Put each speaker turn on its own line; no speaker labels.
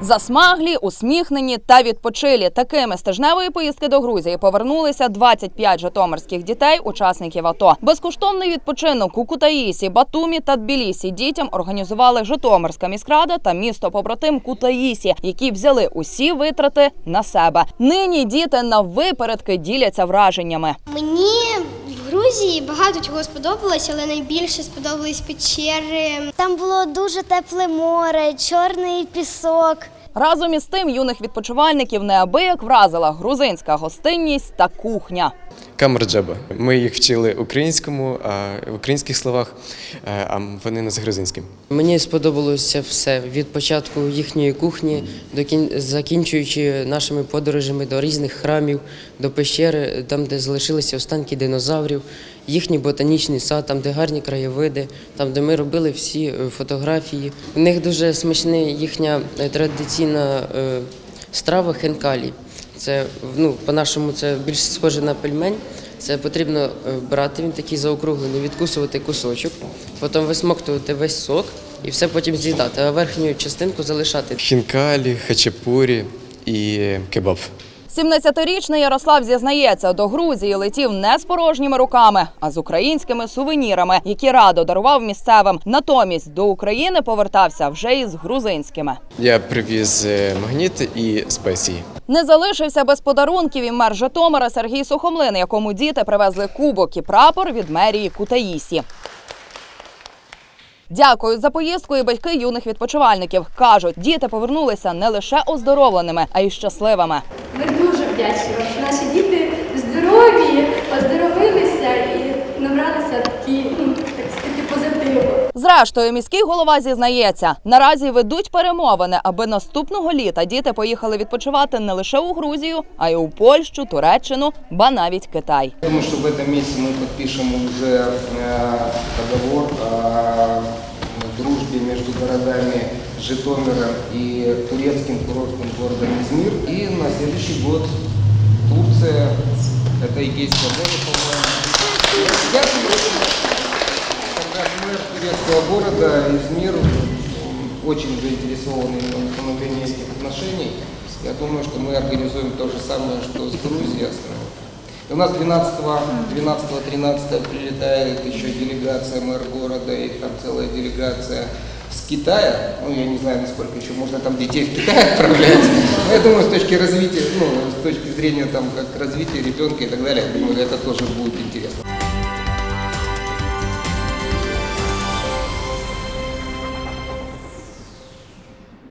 Засмаглі, усміхнені та відпочилі. Такими з тижневої поїздки до Грузії повернулися 25 житомирських дітей, учасників АТО. Безкоштовний відпочинок у Кутаїсі, Батумі та Тбілісі дітям організували Житомирська міськрада та місто побратим Кутаїсі, які взяли усі витрати на себе. Нині діти на випередки діляться враженнями.
Мені Грузії багато чого сподобалось, але найбільше сподобались печери.
Там було дуже тепле море, чорний пісок.
Разом із тим юних відпочивальників неабияк вразила грузинська гостинність та кухня.
Камерджаба. Ми їх вчили українському, а в українських словах, а вони нас грузинським.
Мені сподобалося все від початку їхньої кухні до кін... закінчуючи нашими подорожами до різних храмів, до пещери, там, де залишилися останки динозаврів, їхній ботанічний сад, там, де гарні краєвиди, там, де ми робили всі е, фотографії. У них дуже смачна їхня е, традиційна е, страва хенкалі. Це ну, по-нашому це більш схоже на пельмень. Це потрібно е, брати, він такий заокруглений, відкусувати кусочок, потім висмоктувати весь сок і все потім з'їдати, а верхню частинку залишати.
Хінкалі, хачапурі і кебаб.
17-річний Ярослав зізнається, до Грузії летів не з порожніми руками, а з українськими сувенірами, які радо дарував місцевим. Натомість до України повертався вже із грузинськими.
Я привіз е, магніт і спеції.
Не залишився без подарунків і мер Житомира Сергій Сухомлин, якому діти привезли кубок і прапор від мерії Кутаїсі. Дякують за поїздку і батьки юних відпочивальників. кажуть, діти повернулися не лише оздоровленими, а й щасливими.
Ми дуже вдячні вам, що наші діти здорові, оздоровилися і набралися такі, ну, так сказати, позитиву.
Зрештою, міський голова зізнається, наразі ведуть перемовини, аби наступного літа діти поїхали відпочивати не лише у Грузію, а й у Польщу, Туреччину, ба навіть Китай.
Думаю, что в этом месяце мы подпишем уже э, договор о дружбе между городами Житомиром и турецким курортным городом Измир. И на следующий год Турция, это Егейское море, по-моему. Как мэр турецкого города Измир очень заинтересованы в установлении этих отношений. Я думаю, что мы организуем то же самое, что с Грузией островом. И у нас 12-13 прилетает еще делегация мэр города, и там целая делегация с Китая. Ну, я не знаю, насколько еще можно там детей в Китай отправлять. Но я думаю, с точки развития, ну, с точки зрения там, как развития ребенка и так далее, я думаю, это тоже будет интересно.